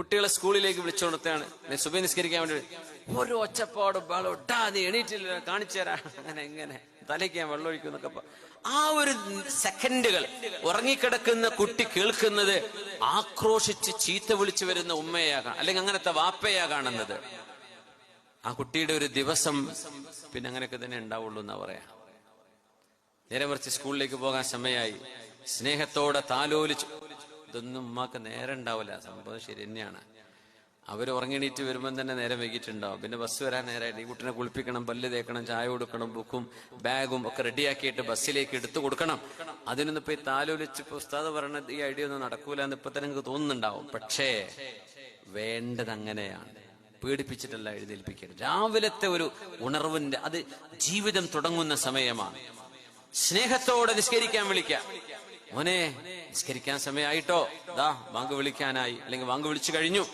കുട്ടികളെ സ്കൂളിലേക്ക് വിളിച്ചുകൊടുത്താണ് സുബൈ നിസ്കരിക്കാൻ വേണ്ടി ഓരോ ഒച്ചപ്പാടും ഇട്ടാ നീ എണീറ്റില്ല. കാണിച്ചു അങ്ങനെ എങ്ങനെ തലയ്ക്ക് ഞാൻ വെള്ളമൊഴിക്കും എന്നൊക്കെ ആ ഒരു സെക്കൻഡുകൾ ഉറങ്ങിക്കിടക്കുന്ന കുട്ടി കേൾക്കുന്നത് ആക്രോശിച്ച് ചീത്ത വിളിച്ചു വരുന്ന ഉമ്മയാകാം അല്ലെങ്കിൽ അങ്ങനത്തെ വാപ്പയാ കാണുന്നത്. ആ കുട്ടിയുടെ ഒരു ദിവസം പിന്നെ അങ്ങനെയൊക്കെ തന്നെ ഉണ്ടാവുള്ളൂ എന്നാ പറയാ. നേരെ മറിച്ച് സ്കൂളിലേക്ക് പോകാൻ സമയമായി. സ്നേഹത്തോടെ താലോലിച്ചു. ഇതൊന്നും ഉമ്മാക്ക് നേരം ഉണ്ടാവില്ല. സംഭവം ശരി തന്നെയാണ്. അവർ ഉറങ്ങിണീറ്റ് വരുമ്പം തന്നെ നേരം വൈകിട്ടുണ്ടാവും. പിന്നെ ബസ് വരാൻ നേരമായിട്ട് ഈ കുട്ടിനെ കുളിപ്പിക്കണം പല്ല് തേക്കണം ചായ കൊടുക്കണം ബുക്കും ബാഗും ഒക്കെ റെഡിയാക്കിയിട്ട് ബസ്സിലേക്ക് എടുത്തു കൊടുക്കണം. അതിനൊന്നും ഇപ്പൊ ഈ താലോലിച്ച് ഉസ്താദ് പറഞ്ഞത് ഈ ഐഡിയ ഒന്നും നടക്കൂല എന്ന് ഇപ്പൊ തന്നെ നിങ്ങൾക്ക് തോന്നുന്നുണ്ടാവും. പക്ഷേ വേണ്ടത് അങ്ങനെയാണ്. പേടിപ്പിച്ചിട്ടല്ല എഴുന്നേൽപ്പിക്കരുത്. രാവിലത്തെ ഒരു ഉണർവിന്റെ അത് ജീവിതം തുടങ്ങുന്ന സമയമാണ്. സ്നേഹത്തോടെ നിസ്കരിക്കാൻ വിളിക്കാം. മോനെ നിസ്കരിക്കാൻ സമയമായിട്ടോ? ദാ വാങ്ക് വിളിക്കാനായി. അല്ലെങ്കിൽ വാങ്ക് വിളിച്ചു കഴിഞ്ഞു.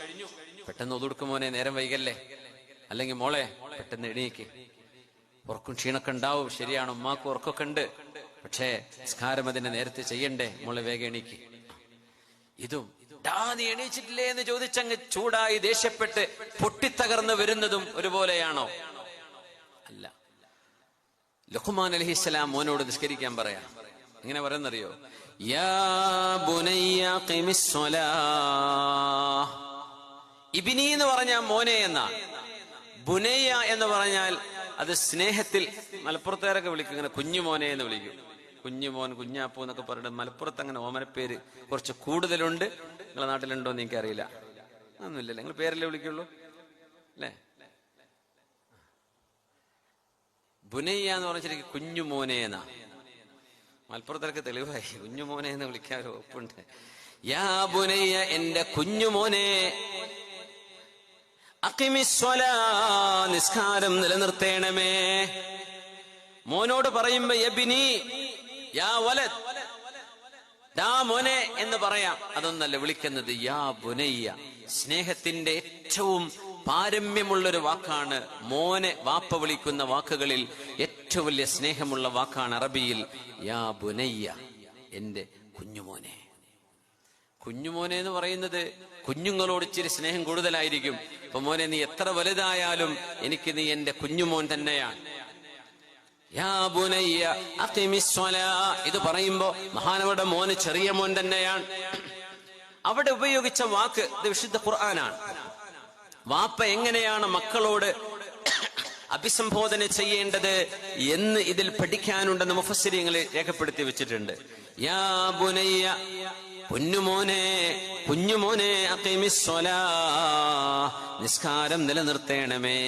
പെട്ടെന്ന് ഒതുടുക്കും മോനെ നേരം വൈകല്ലേ? അല്ലെങ്കിൽ മോളെ പെട്ടെന്ന് എണീക്ക്. ഉറക്കും ക്ഷീണൊക്കെ ഉണ്ടാവും. ശരിയാണ് ഉമ്മാക്കും ഉറക്കൊക്കെ ഉണ്ട്. പക്ഷേ നിസ്കാരം അതിനെ നേരത്തെ ചെയ്യണ്ടേ? മോളെ വേഗം എണീക്ക്. ഇതും "ഡാ, നീ എണീച്ചിട്ടില്ലേ എന്ന് ചോദിച്ചങ്ങ് ചൂടായി ദേഷ്യപ്പെട്ട് പൊട്ടിത്തകർന്ന് വരുന്നതും ഒരുപോലെയാണോ? അല്ല. ലഖുമാൻ അലഹിസ്സലാം മോനോട് നിസ്കരിക്കാൻ പറയാം. ഇങ്ങനെ പറയുന്നറിയോ? ഇബിനി എന്ന് പറഞ്ഞാൽ മോനെ എന്ന? ബുനയ്യ എന്ന് പറഞ്ഞാൽ അത് സ്നേഹത്തിൽ മലപ്പുറത്തുകാരൊക്കെ വിളിക്കും ഇങ്ങനെ കുഞ്ഞു മോനെ എന്ന് വിളിക്കും. കുഞ്ഞു മോൻ കുഞ്ഞാപ്പു എന്നൊക്കെ പറഞ്ഞു മലപ്പുറത്ത് അങ്ങനെ ഓമനപ്പേര് കുറച്ച് കൂടുതലുണ്ട്. നിങ്ങളെ നാട്ടിലുണ്ടോ എന്ന് എനിക്കറിയില്ല. ഒന്നുമില്ലല്ലേ നിങ്ങൾ പേരല്ലേ വിളിക്കുള്ളൂ? അല്ലേ? ബുനയ്യ എന്ന് പറഞ്ഞിട്ട് കുഞ്ഞു മോനെ എന്നാ. മലപ്പുറത്തൊക്കെ തെളിവായി. കുഞ്ഞുമോനെ എന്ന് വിളിക്കാൻ ഒരു ഒപ്പുണ്ട് യാ ബുനയ്യ എന്റെ കുഞ്ഞുമോനെ നിസ്കാരം നിലനിർത്തേണമേ. മോനോട് പറയുമ്പോ യാ എന്ന് പറയാം. അതൊന്നല്ല വിളിക്കുന്നത് യാ ബുനയ്യ. സ്നേഹത്തിന്റെ ഏറ്റവും പാരമ്യമുള്ള ഒരു വാക്കാണ്. മോനെ വാപ്പ വിളിക്കുന്ന വാക്കുകളിൽ ഏറ്റവും വലിയ സ്നേഹമുള്ള വാക്കാണ് അറബിയിൽ യാ ബുനയ്യ എന്റെ കുഞ്ഞുമോനെ. കുഞ്ഞുമോനെ എന്ന് പറയുന്നത് കുഞ്ഞുങ്ങളോട് ഇച്ചിരി സ്നേഹം കൂടുതലായിരിക്കും. അപ്പൊ മോനെ നീ എത്ര വലുതായാലും എനിക്ക് നീ എന്റെ കുഞ്ഞുമോൻ തന്നെയാണ്. ഇത് പറയുമ്പോ മഹാനവരുടെ മോന് ചെറിയ മോൻ തന്നെയാണ്. അവിടെ ഉപയോഗിച്ച വാക്ക് ഇത് വിശുദ്ധ ഖുർആനാണ്. വാപ്പ എങ്ങനെയാണ് മക്കളോട് അഭിസംബോധന ചെയ്യേണ്ടത് എന്ന് ഇതിൽ പഠിക്കാനുണ്ടെന്ന് മുഫസ്സിരിങ്ങൾ രേഖപ്പെടുത്തി വെച്ചിട്ടുണ്ട്. യാ ബുനയ്യ പൊന്നുമോനെ കുഞ്ഞുമോനെ. നിസ്കാരം നിലനിർത്തേണമേ.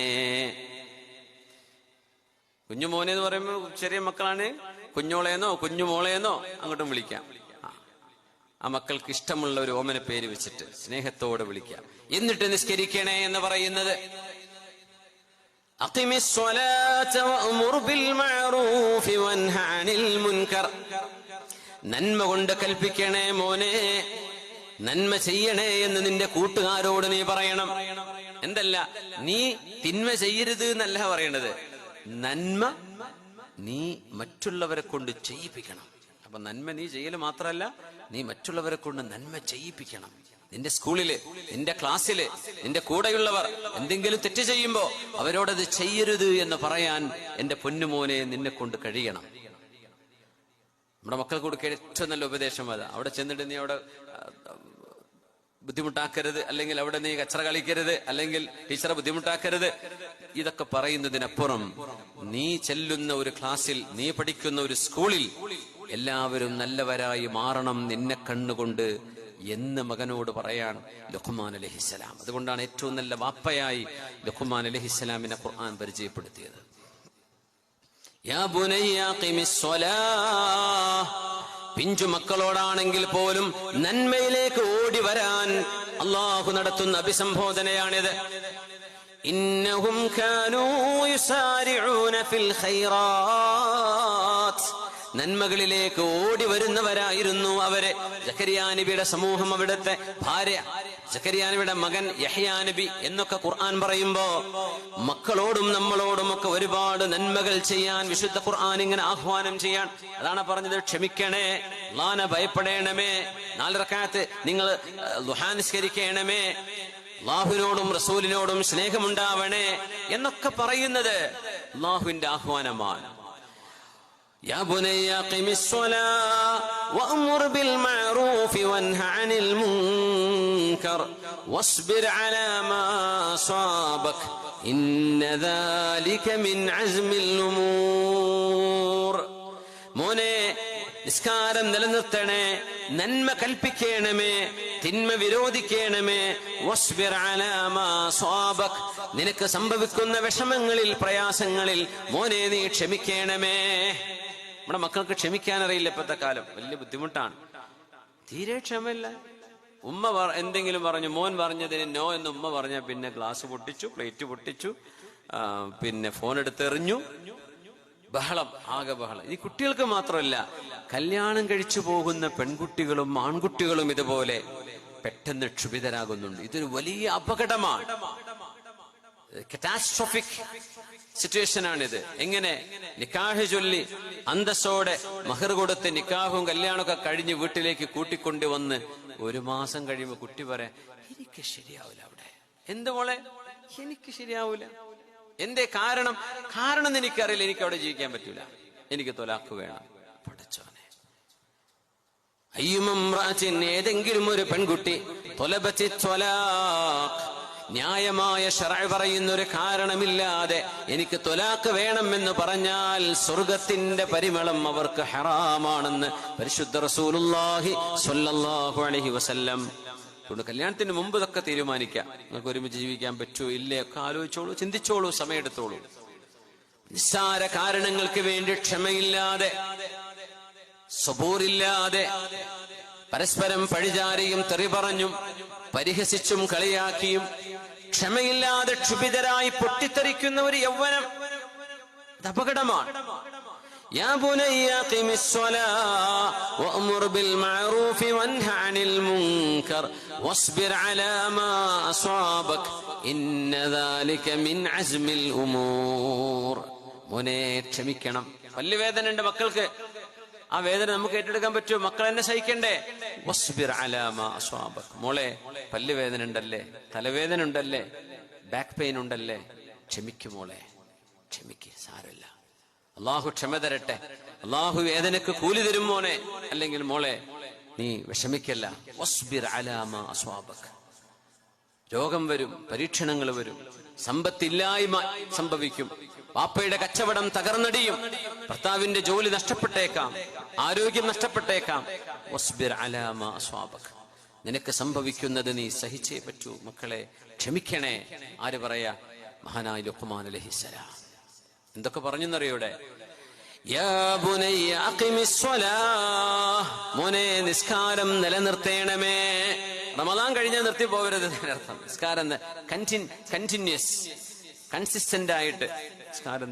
കുഞ്ഞുമോനെ എന്ന് പറയുമ്പോൾ ചെറിയ മക്കളാണ്. കുഞ്ഞോളേന്നോ കുഞ്ഞുമോളേന്നോ അങ്ങോട്ടും വിളിക്കാം. ആ മക്കൾക്ക് ഇഷ്ടമുള്ള ഒരു ഓമന പേര് വെച്ചിട്ട് സ്നേഹത്തോടെ വിളിക്കുക എന്നിട്ട് നിസ്കരിക്കണേ എന്ന് പറയുന്നത്? നന്മ കൊണ്ട് കൽപ്പിക്കണേ മോനെ നന്മ ചെയ്യണേ എന്ന് നിന്റെ കൂട്ടുകാരോട് നീ പറയണം. എന്തല്ല നീ തിന്മ ചെയ്യരുത് എന്നല്ല പറയണത്. നന്മ നീ മറ്റുള്ളവരെ കൊണ്ട് ചെയ്യിപ്പിക്കണം. അപ്പൊ നന്മ നീ ചെയ്യൽ മാത്രമല്ല നീ മറ്റുള്ളവരെ കൊണ്ട് നന്മ ചെയ്യിപ്പിക്കണം. നിന്റെ സ്കൂളിൽ നിന്റെ ക്ലാസ്സിൽ നിന്റെ കൂടെയുള്ളവർ എന്തെങ്കിലും തെറ്റ് ചെയ്യുമ്പോ അവരോടത് ചെയ്യരുത് എന്ന് പറയാൻ എന്റെ പൊന്നുമോനെ നിന്നെ കൊണ്ട് കഴിയണം. നമ്മുടെ മക്കൾക്ക് കൊടുക്കേണ്ട ഏറ്റവും നല്ല ഉപദേശം അത്. അവിടെ ചെന്നിട്ട് നീ അവിടെ ബുദ്ധിമുട്ടാക്കരുത് അല്ലെങ്കിൽ അവിടെ നീ കച്ചറ കളിക്കരുത് അല്ലെങ്കിൽ ടീച്ചറെ ബുദ്ധിമുട്ടാക്കരുത്. ഇതൊക്കെ പറയുന്നതിനപ്പുറം നീ ചെല്ലുന്ന ഒരു ക്ലാസ്സിൽ നീ പഠിക്കുന്ന ഒരു സ്കൂളിൽ എല്ലാവരും നല്ലവരായി മാറണം നിന്നെ കണ്ണുകൊണ്ട് എന്ന് മകനോട് പറയാൻ ലുഖ്മാൻ അലഹിസ്സലാം അതുകൊണ്ടാണ് ഏറ്റവും നല്ല വാപ്പയായി ലുഖ്മാൻ അലഹിസ്സലാമിനെ ഖുർആൻ പരിചയപ്പെടുത്തിയത്. പിഞ്ചു മക്കളോടാണെങ്കിൽ പോലും നന്മയിലേക്ക് ഓടി വരാൻ അള്ളാഹു നടത്തുന്ന അഭിസംബോധനയാണിത്. ഇന്നഹും ഖാനൂ യുസാരിഊന ഫിൽ ഖൈറാത്ത്. നന്മകളിലേക്ക് ഓടി വരുന്നവരായിരുന്നു അവരെ. ജക്കരിയാ നബിയുടെ സമൂഹം അവിടുത്തെ ഭാര്യ. ജക്കരിയാ നബിയുടെ മകൻ യഹ്യാ നബി എന്നൊക്കെ ഖുർആൻ പറയുമ്പോ മക്കളോടും നമ്മളോടും ഒക്കെ ഒരുപാട് നന്മകൾ ചെയ്യാൻ വിശുദ്ധ ഖുർആൻ ഇങ്ങനെ ആഹ്വാനം ചെയ്യാൻ. അതാണ് പറഞ്ഞത് ക്ഷമിക്കണേ ലാന ഭയപ്പെടേണമേ നാലരക്കാലത്ത് നിങ്ങൾ ദുഹാനിസ്കരിക്കണമേ അള്ളാഹുവിനോടും റസൂലിനോടും സ്നേഹമുണ്ടാവണേ എന്നൊക്കെ പറയുന്നത് അള്ളാഹുവിന്റെ ആഹ്വാനമാണ്. يا بني أقم الصلاة وأمر بالمعروف وانه عن المنكر واصبر على ما أصابك إن ذلك من عزم الأمور മോനെ നിസ്കാരം നിലനിർത്തണേ നന്മ കൽപ്പിക്കണമേ തിന്മ വിരോധിക്കണമേ വസ്ബിർ അലാ മാ സ്വാബക്. നിനക്ക് സംഭവിക്കുന്ന വിഷമങ്ങളിൽ പ്രയാസങ്ങളിൽ മോനെ നീ ക്ഷമിക്കണമേ നമ്മുടെ മക്കൾക്ക് ക്ഷമിക്കാൻ അറിയില്ല ഇപ്പോഴത്തെ കാലം. വലിയ ബുദ്ധിമുട്ടാണ്. തീരെ ക്ഷമയില്ല. ഉമ്മ എന്തെങ്കിലും പറഞ്ഞു മോൻ പറഞ്ഞതിന് നോ എന്ന് ഉമ്മ പറഞ്ഞ പിന്നെ ഗ്ലാസ് പൊട്ടിച്ചു പ്ലേറ്റ് പൊട്ടിച്ചു പിന്നെ ഫോൺ എടുത്തെറിഞ്ഞു ബഹളം ആകെ ബഹളം. ഈ കുട്ടികൾക്ക് മാത്രമല്ല കല്യാണം കഴിച്ചു പോകുന്ന പെൺകുട്ടികളും ആൺകുട്ടികളും ഇതുപോലെ പെട്ടെന്ന് ക്ഷുഭിതരാകുന്നുണ്ട്. ഇതൊരു വലിയ അപകടമാണ്. കറ്റാസ്ട്രോഫിക് സിറ്റുവേഷൻ ആണിത്. എങ്ങനെ? നിക്കാഹ് ചൊല്ലി അന്തസ്സോടെ മഹർ കൊടുത്ത് നിക്കാഹും കല്യാണമൊക്കെ കഴിഞ്ഞ് വീട്ടിലേക്ക് കൂട്ടിക്കൊണ്ടുവന്ന് ഒരു മാസം കഴിയുമ്പോൾ കുട്ടി പറയാം എനിക്ക് ശരിയാവില്ല അവിടെ. എന്ത് മോളെ? എനിക്ക് ശരിയാവില്ല. എന്തേ കാരണം? കാരണം എനിക്കറിയില്ല. എനിക്ക് അവിടെ ജീവിക്കാൻ പറ്റൂല. എനിക്ക് തൊലാക്ക് വേണം. പഠിച്ചോനെ അയ്യുമമ്രാച്ചിൻ ഏതെങ്കിലും ഒരു പെൺകുട്ടി തൊലപച്ചി ത്വലാഖ് ന്യായമായ ഷറ പറയുന്ന ഒരു കാരണമില്ലാതെ എനിക്ക് തൊലാക്ക് വേണമെന്ന് പറഞ്ഞാൽ സ്വർഗത്തിന്റെ പരിമളം അവർക്ക് ഹറാമാണെന്ന് പരിശുദ്ധ റസൂലുല്ലാഹി സൊല്ലാഹു അലഹി വസല്ലം. അതുകൊണ്ട് കല്യാണത്തിന് മുമ്പ് ഇതൊക്കെ തീരുമാനിക്കാം. നിങ്ങൾക്ക് ഒരുമിച്ച് ജീവിക്കാൻ പറ്റുമോ ഇല്ലേ? ഒക്കെ ആലോചിച്ചോളൂ ചിന്തിച്ചോളൂ സമയമെടുത്തോളൂ. നിസ്സാര കാരണങ്ങൾക്ക് വേണ്ടി ക്ഷമയില്ലാതെ സ്വബൂറില്ലാതെ പരസ്പരം പഴിചാരിയും തെറി പറഞ്ഞും പരിഹസിച്ചും കളിയാക്കിയും ക്ഷമയില്ലാതെ ക്ഷുഭിതരായി പൊട്ടിത്തെറിക്കുന്ന ഒരു യൗവനം ഇത് അപകടമാണ് يا بني أقم الصلاة وأمر بالمعروف وانه عن المنكر واصبر على ما أصابك إن ذلك من عزم الأمور മോനെ ക്ഷമിക്കണം വലിയ വേദന ഉണ്ട് മക്കൾക്ക് ആ വേദന നമുക്ക് ഏറ്റെടുക്കാൻ പറ്റുമോ? മക്കൾ എന്നെ സഹിക്കണ്ടേ. മോളെ പല്ലുവേദന ഉണ്ടല്ലേ? തലവേദന ഉണ്ടല്ലേ? ബാക്ക് പെയിൻ ഉണ്ടല്ലേ? ക്ഷമിക്കു മോളെ. ക്ഷമിക്ക് സാരല്ല അള്ളാഹു ക്ഷമ തരട്ടെ. അള്ളാഹു വേദനക്ക് കൂലി തരും മോനെ. അല്ലെങ്കിൽ മോളെ നീ വിഷമിക്കല്ല. രോഗം വരും പരീക്ഷണങ്ങൾ വരും. സമ്പത്തില്ലായ്മ സംഭവിക്കും. വാപ്പയുടെ കച്ചവടം തകർന്നടിയും ഭർത്താവിന്റെ ജോലി നഷ്ടപ്പെട്ടേക്കാം ആരോഗ്യം നഷ്ടപ്പെട്ടേക്കാം. നിനക്ക് സംഭവിക്കുന്നത് നീ സഹിച്ചേ പറ്റൂ. മക്കളെ ക്ഷമിക്കണേ. ആര് പറയാ? മഹാനായ ലുഹ്മാൻ അലഹിസലാം എന്തൊക്കെ പറഞ്ഞെന്നറിയൂടെ. മോനെ നിസ്കാരം നിലനിർത്തേണമേ. റമദാൻ കഴിഞ്ഞാൽ നിർത്തി പോകരുത് നിസ്കാരം കണ്ടിന്യൂസ് കൺസിസ്റ്റന്റ് ആയിട്ട്. നിസ്കാരം